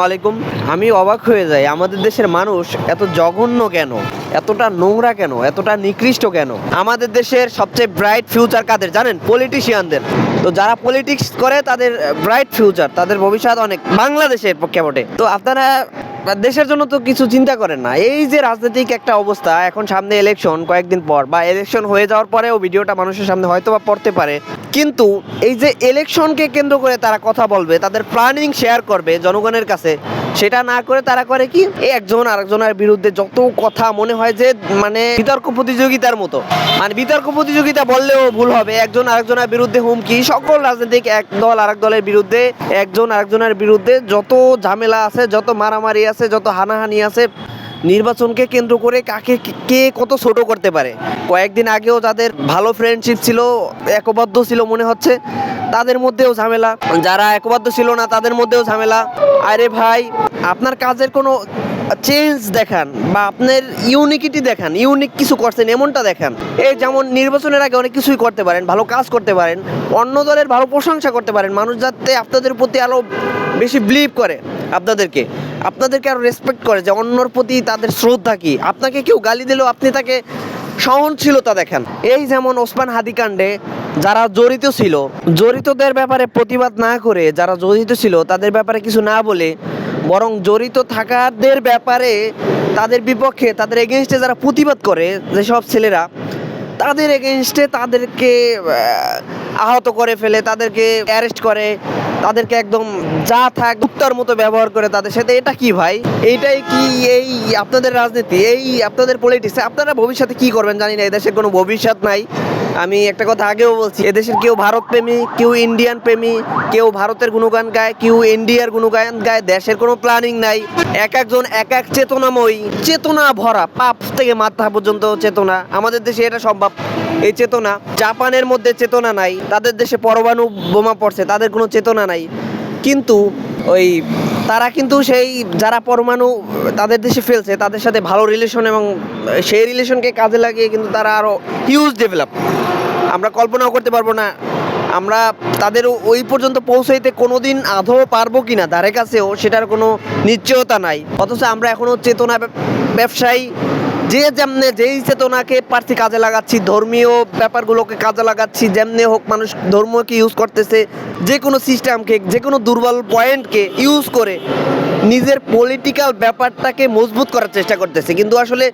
আলাইকুম। আমি অবাক হয়ে যাই, আমাদের দেশের মানুষ এত জঘন্য কেন? এতটা নোংরা কেন? এতটা নিকৃষ্ট কেন? আমাদের দেশের সবচেয়ে ব্রাইট ফিউচার কাদের জানেন? পলিটিশিয়ানদের তো যারা পলিটিক্স করে, তাদের ব্রাইট ফিউচার তাদের ভবিষ্যৎ অনেক বাংলাদেশের প্রেক্ষাপটে তো আপনারা দেশের জন্য তো কিছু চিন্তা করেন না। এই যে রাজনৈতিক একটা অবস্থা, এখন সামনে ইলেকশন কয়েকদিন পর, বা ইলেকশন হয়ে যাওয়ার পরেও ভিডিওটা মানুষের সামনে হয়তো বা পড়তে পারে। কিন্তু এই যে ইলেকশনকে কেন্দ্র করে তারা কথা বলবে, তাদের প্ল্যানিং শেয়ার করবে জনগণের কাছে, সেটা না করে তারা করে কি? একজন আরেকজনের বিরুদ্ধে যত কথা মনে হয় যে মানে বিতর্ক প্রতিযোগিতার মতো। মানে বিতর্ক প্রতিযোগিতা বললেও ভুল হবে, একজন আরেকজনের বিরুদ্ধে হুমকি, সকল রাজনৈতিক এক দল আরেক দলের বিরুদ্ধে, একজন আরেকজনের বিরুদ্ধে যত ঝামেলা আছে, যত মারামারি আছে যত হানাহানি আছে, নির্বাচনকে কেন্দ্র করে কাকে কে কত ছোট করতে পারে। কয়েকদিন আগেও যাদের ভালো ফ্রেন্ডশিপ ছিল, একবদ্ধ ছিল মনে হচ্ছে, তাদের মধ্যেও ঝামেলা। যারা একবদ্ধ ছিল না, তাদের মধ্যেও ঝামেলা। আরে ভাই, আপনার কাজের কোনো চেঞ্জ দেখান বা আপনার ইউনিকিটি দেখান ইউনিক কিছু করছেন, এমনটা দেখান। এই যেমন নির্বাচনের আগে অনেক কিছুই করতে পারেন, ভালো কাজ করতে পারেন, অন্য দলের ভালো প্রশংসা করতে পারেন, মানুষ যাতে আপনাদের প্রতি আরও বেশি বিলিভ করে আপনাদেরকে। আপনাদেরকে আরও রেসপেক্ট করে যে অন্যর প্রতি তাদের শ্রদ্ধা কি। আপনাকে কেউ গালি দিলেও আপনি তাকে সহনশীলতা দেখান। এই যেমন ওসমান হাদিকাণ্ডে যারা জড়িত ছিল, জড়িতদের ব্যাপারে প্রতিবাদ না করে যারা জড়িত ছিল, তাদের ব্যাপারে কিছু না বলে বরং জড়িত থাকাদের ব্যাপারে তাদের বিপক্ষে, তাদের এগেনস্টে যারা প্রতিবাদ করে যেসব ছেলেরা, তাদের এগেনস্টে তাদেরকে আহত করে ফেলে, তাদেরকে অ্যারেস্ট করে, তাদেরকে একদম যা থাক কুত্তার মতো ব্যবহার করে তাদের সাথে। এটা কি ভাই? এইটাই কি এই আপনাদের রাজনীতি? এই আপনাদের পলিটিক্স আপনারা ভবিষ্যতে কি করবেন জানি না এদেশের কোনো ভবিষ্যৎ নাই। আমি একটা কথা আগেও বলছি, এদেশের কেউ ভারত প্রেমী কেউ ইন্ডিয়ান প্রেমী, কেউ ভারতের গুণগান গায়, কেউ ইন্ডিয়ার গুণগান গায়, দেশের কোনো প্ল্যানিং নাই। এক একজন, এক এক চেতনাময়ী, চেতনা ভরা, পাপ থেকে মাথা পর্যন্ত চেতনা। আমাদের দেশে এটা সম্ভব। এই চেতনা, জাপানের মধ্যে চেতনা নাই, তাদের দেশে পরমাণু বোমা পড়ছে, তাদের কোনো চেতনা নাই। কিন্তু ওই তারা কিন্তু সেই যারা পরমাণু তাদের দেশে ফেলছে, তাদের সাথে ভালো রিলেশন এবং সেই রিলেশনকে কাজে লাগিয়ে কিন্তু তারা আরও হিউজ ডেভেলপ আমরা কল্পনাও করতে পারব না, আমরা তাদের ওই পর্যন্ত পৌঁছাইতে কোনোদিন আদৌ পারব কি না ধারে কাছেও সেটার কোনো নিশ্চয়তা নাই। অথচ আমরা এখনও চেতনা ব্যবসায়ী যে যেমনে যেই চেতনাকে পারছি কাজে লাগাচ্ছি, ধর্মীয় ব্যাপারগুলোকে কাজে লাগাচ্ছি, যেমনে হোক মানুষ ধর্মকে ইউজ করতেছে, যে কোনো সিস্টেমকে যে কোনো দুর্বল পয়েন্টকে ইউজ করে নিজের পলিটিক্যাল ব্যাপারটাকে মজবুত করার চেষ্টা করতেছে। কিন্তু আসলে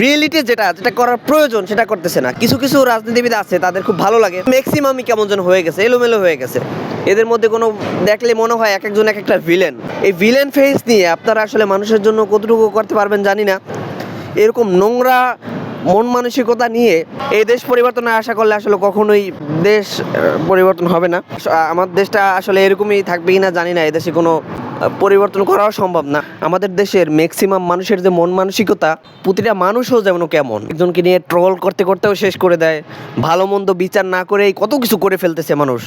রিয়েলিটি যেটা যেটা করার প্রয়োজন, সেটা করতেছে না। কিছু কিছু রাজনীতিবিদ আছে, তাদের খুব ভালো লাগে। ম্যাক্সিমামই কেমন যেন হয়ে গেছে, এলোমেলো হয়ে গেছে। এদের মধ্যে কোনো দেখলে মনে হয় এক একজন এক একটা ভিলেন এই ভিলেন ফেস নিয়ে আপনারা আসলে মানুষের জন্য কতটুকু করতে পারবেন জানি না। এরকম নোংরা মন মানসিকতা নিয়ে এই দেশ পরিবর্তনে আশা করলে আসলে কখনোই দেশ পরিবর্তন হবে না। আমার দেশটা আসলে এরকমই থাকবে কিনা জানি না, এদেশে কোনো পরিবর্তন করাও সম্ভব না। আমাদের দেশের ম্যাক্সিমাম মানুষের যে মন মানসিকতা, প্রতিটা মানুষও যেমন কেমন। একজনকে নিয়ে ট্রল করতে, করতেও শেষ করে দেয়। ভালো মন্দ বিচার না করেই কত কিছু করে ফেলতেছে মানুষ।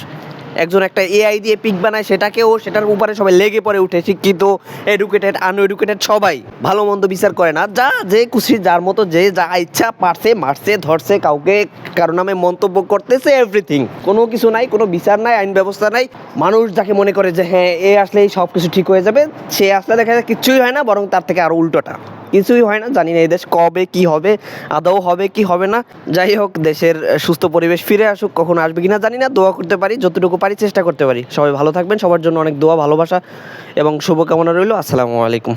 একজন একটা এআই দিয়ে পিক বানায়, সেটাকেও সেটার উপরে সবাই লেগে পড়ে উঠে, শিক্ষিত এডুকেটেড আনএডুকেটেড সবাই। ভালো মন্দ বিচার করে না। যা যে খুশি, যার মতো যে যা ইচ্ছা পারছে, মারছে, ধরছে, কাউকে কারও নামে মন্তব্য করতেছে এভরিথিং কোনো কিছু নাই, কোনো বিচার নাই, আইন ব্যবস্থা নাই। মানুষ যাকে মনে করে যে হ্যাঁ এ আসলেই সব কিছু ঠিক হয়ে যাবে, সে আসলে দেখা যায় কিচ্ছুই হয় না, বরং তার থেকে আরও উল্টোটা। কিছুই হয় না, জানি না এই দেশ কবে কি হবে, আদৌ হবে কি হবে না। যাই হোক, দেশের সুস্থ পরিবেশ ফিরে আসুক, কখন আসবে কিনা জানি না, দোয়া করতে পারি, যতটুকু পারি চেষ্টা করতে পারি। সবাই ভালো থাকবেন, সবার জন্য অনেক দোয়া, ভালোবাসা এবং শুভকামনা রইল, আসসালামু আলাইকুম।